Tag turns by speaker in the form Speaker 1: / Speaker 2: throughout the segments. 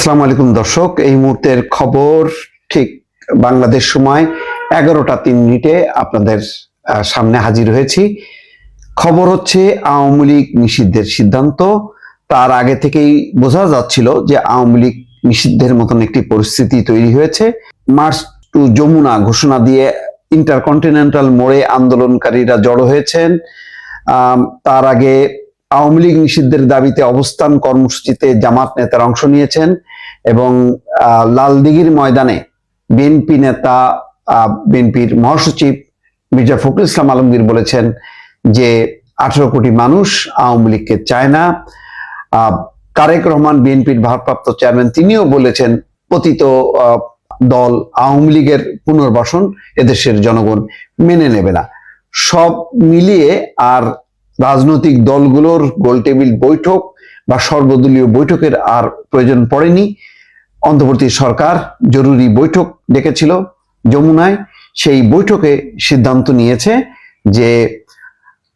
Speaker 1: আসসালামু আলাইকুম দর্শক, এই মুহূর্তের খবর ঠিক বাংলাদেশ সময় এগারোটা তিন মিনিটে আপনাদের সামনে হাজির হয়েছি। খবর হচ্ছে আওয়ামী লীগ নিষিদ্ধের সিদ্ধান্ত। তার আগে থেকেই বোঝা যাচ্ছিল যে আওয়ামী লীগ নিষিদ্ধের মতন একটি পরিস্থিতি তৈরি হয়েছে। মার্চ টু যমুনা ঘোষণা দিয়ে ইন্টারকন্টিনেন্টাল মোড়ে আন্দোলনকারীরা জড়ো হয়েছেন। তার আগে আওয়ামী লীগ নিষিদ্ধের দাবিতে অবস্থান কর্মসূচিতে জামাত নেতারা অংশ নিয়েছেন এবং লালদিঘির ময়দানে বিএনপি নেতা বিএনপির মহাসচিব মির্জা ফখরুল ইসলাম আলমগীর বলেছেন যে আঠারো কোটি মানুষ আওয়ামী লীগকে চায় না। তারেক রহমান বিএনপির ভারপ্রাপ্ত চেয়ারম্যান তিনিও বলেছেন পতিত দল আওয়ামী লীগের পুনর্বাসন এদেশের জনগণ মেনে নেবে না। সব মিলিয়ে আর রাজনৈতিক দলগুলোর গোলটেবিল বৈঠক বা সর্বদলীয় বৈঠকের আর প্রয়োজন পড়েনি। অন্তর্বর্তী সরকার জরুরি বৈঠক ডেকেছিল যমুনায়। সেই বৈঠকে সিদ্ধান্ত নিয়েছে যে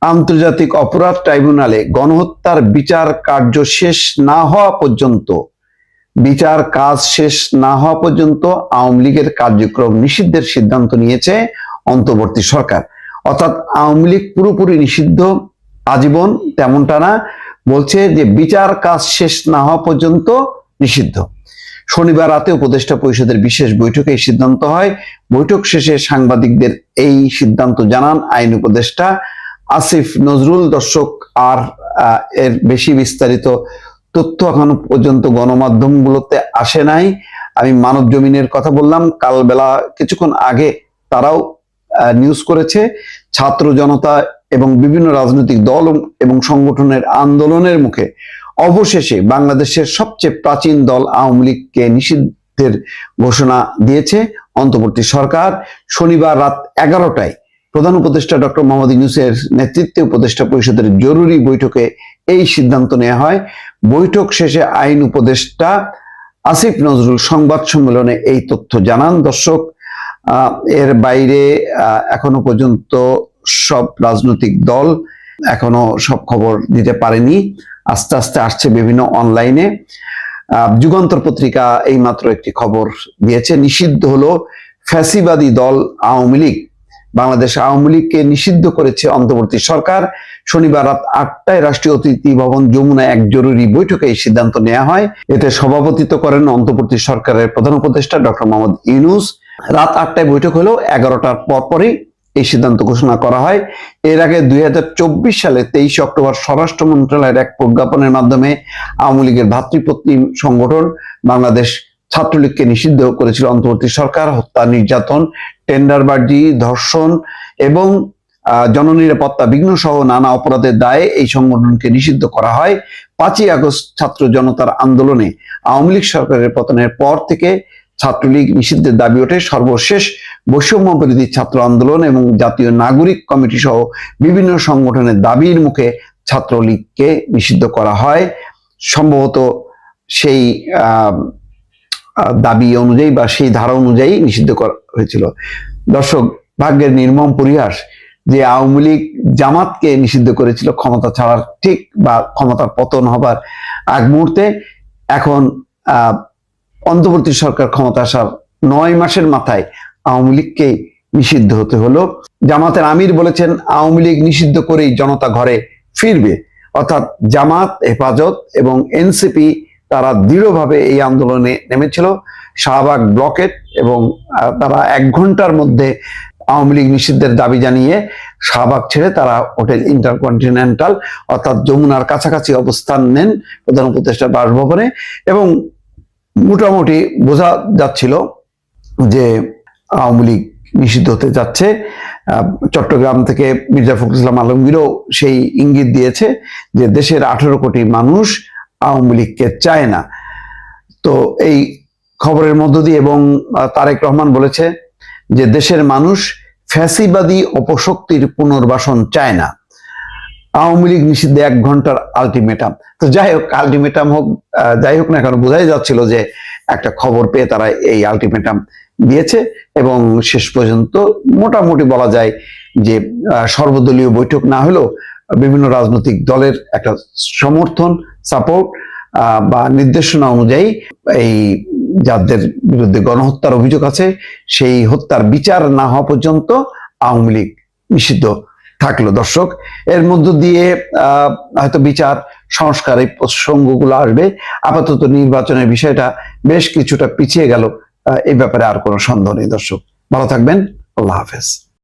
Speaker 1: আন্তর্জাতিক অপরাধ ট্রাইব্যুনালে গণহত্যার বিচার কার্য শেষ না হওয়া পর্যন্ত, বিচার কাজ শেষ না হওয়া পর্যন্ত আওয়ামী লীগের কার্যক্রম নিষিদ্ধের সিদ্ধান্ত নিয়েছে অন্তর্বর্তী সরকার। অর্থাৎ আওয়ামী লীগ পুরোপুরি নিষিদ্ধ। আজীবন তেমনটা না, বলছে যে বিচার কাজ শেষ না হওয়া পর্যন্ত নিষিদ্ধ। শনিবার রাতে উপদেষ্টা পরিষদের বিশেষ বৈঠকে এই সিদ্ধান্ত হয়। বৈঠক শেষে সাংবাদিকদের এই সিদ্ধান্ত জানান আইন উপদেষ্টা আসিফ নজরুল। দর্শক আর এর বেশি বিস্তারিত তথ্য এখনও পর্যন্ত গণমাধ্যমগুলোতে আসে নাই। আমি মানব জমিনের কথা বললাম। কাল বেলা কিছুক্ষণ আগে তারাও নিউজ করেছে। ছাত্র জনতা এবং বিভিন্ন রাজনৈতিক দল এবং সংগঠনের আন্দোলনের মুখে অবশেষে বাংলাদেশের সবচেয়ে প্রাচীন দল আওয়ামী লীগকে নিষিদ্ধের ঘোষণা দিয়েছে। অন্তর্বর্তী সরকার শনিবার রাত এগারোটায় প্রধান উপদেষ্টা ডক্টর মোহাম্মদ ইউনুসের নেতৃত্বে উপদেষ্টা পরিষদের জরুরি বৈঠকে এই সিদ্ধান্ত নেওয়া হয়। বৈঠক শেষে আইন উপদেষ্টা আসিফ নজরুল সংবাদ সম্মেলনে এই তথ্য জানান। দর্শক এর বাইরে এখনও পর্যন্ত সব রাজনৈতিক দল এখনও সব খবর দিতে পারেনি। আস্তে আস্তে আসছে বিভিন্ন অনলাইনে। যুগান্তর পত্রিকা এই মাত্র একটি খবর দিয়েছে। নিষিদ্ধ হলো ফ্যাসিবাদী দল আওয়ামী লীগ। বাংলাদেশ আওয়ামী লীগকে নিষিদ্ধ করেছে অন্তর্বর্তী সরকার। শনিবার রাত আটটায় রাষ্ট্রীয় অতিথি ভবন যমুনায় এক জরুরি বৈঠকে এই সিদ্ধান্ত নেওয়া হয়। এতে সভাপতিত্ব করেন অন্তর্বর্তী সরকারের প্রধান উপদেষ্টা ডক্টর মোহাম্মদ ইউনুস। রাত আটটায় বৈঠক হলো, এগারোটার পরপরই এই সিদ্ধান্ত ঘোষণা করা হয়। এর আগে দুই সালে তেইশে অক্টোবর স্বরাষ্ট্র মন্ত্রণালয়ের এক প্রজ্ঞাপনের মাধ্যমে আওয়ামী লীগের ভাতৃপ্রতিম সংগঠন বাংলাদেশ ছাত্রলীগকে নিষিদ্ধ করেছিল। অন্তর্বর্তী সরকার, হত্যা, নির্যাতন, টেন্ডারবাজি, ধর্ষণ এবং জননিরাপত্তা, বিঘ্ন সহ নানা অপরাধের দায়ে এই সংগঠনকে নিষিদ্ধ করা হয়। পাঁচই আগস্ট ছাত্র জনতার আন্দোলনে আওয়ামী লীগ সরকারের পতনের পর থেকে ছাত্রলীগ নিষিদ্ধের দাবি ওঠে। সর্বশেষ বৈষম্য বিরোধী ছাত্র আন্দোলন এবং জাতীয় নাগরিক কমিটি সহ বিভিন্ন সংগঠনের দাবির মুখে ছাত্রলীগকে নিষিদ্ধ করা হয়। সম্ভবত সেই দাবি অনুযায়ী বা সেই ধারা অনুযায়ী নিষিদ্ধ করা হয়েছিল। দর্শক ভাগ্যের নির্মম পরিহাস যে আওয়ামী লীগ জামাতকে নিষিদ্ধ করেছিল ক্ষমতা ছাড়ার ঠিক বা ক্ষমতার পতন হবার আগ মুহূর্তে এখন আহ, অন্তর্বর্তী সরকার ক্ষমতা আসার নয় মাসের মাথায় আওয়ামী লীগকে নিষিদ্ধ হতে হলো। জামাতের আমির বলেছেন, আওয়ামী লীগ নিষিদ্ধ করেই জনতা ঘরে ফিরবে। অর্থাৎ জামাত, হেফাজত এবং এনসিপি তারা দৃঢ়ভাবে এই আন্দোলনে নেমেছিল। শাহবাগ ব্লকেট এবং তারা এক ঘণ্টার মধ্যে আওয়ামী লীগ নিষিদ্ধের দাবি জানিয়ে শাহবাগ ছেড়ে তারা হোটেল ইন্টারকন্টিনেন্টাল, অর্থাৎ যমুনার কাছাকাছি অবস্থান নেন প্রধান উপদেষ্টার বাসভবনে এবং মোটামুটি বোঝা যাচ্ছিল যে আওয়ামী লীগ নিষিদ্ধ হতে যাচ্ছে। চট্টগ্রাম থেকে মির্জা ফখরুল ইসলাম আলমগীরও সেই ইঙ্গিত দিয়েছে যে দেশের আঠেরো কোটি মানুষ আওয়ামী লীগকে চায় না। তো এই খবরের মধ্য দিয়ে এবং তারেক রহমান বলেছে যে দেশের মানুষ ফ্যাসিবাদী অপশক্তির পুনর্বাসন চায় না। আওয়ামী লীগ নিষিদ্ধে এক ঘণ্টার আলটিমেটাম তো যাই হোক আলটিমেটাম হোক যাই হোক না কেন, বোঝাই যাচ্ছিল যে একটা খবর পেয়ে তারা এই আলটিমেটাম দিয়েছে এবং শেষ পর্যন্ত মোটামুটি বলা যায় যে সর্বদলীয় বৈঠক না হলেও বিভিন্ন রাজনৈতিক দলের একটা সমর্থন সাপোর্ট বা নির্দেশনা অনুযায়ী এই যাদের বিরুদ্ধে গণহত্যার অভিযোগ আছে, সেই হত্যার বিচার না হওয়া পর্যন্ত আওয়ামী লীগ নিষিদ্ধ। থাকল। দর্শক, এর মধ্য দিয়ে হয়তো বিচার, সংস্কার এই প্রসঙ্গগুলো আসবে। আপাতত নির্বাচনের বিষয়টা বেশ কিছুটা পিছিয়ে গেল। এই ব্যাপারে আর কোনো সন্দেহ নেই দর্শক। ভালো থাকবেন। আল্লাহ হাফেজ।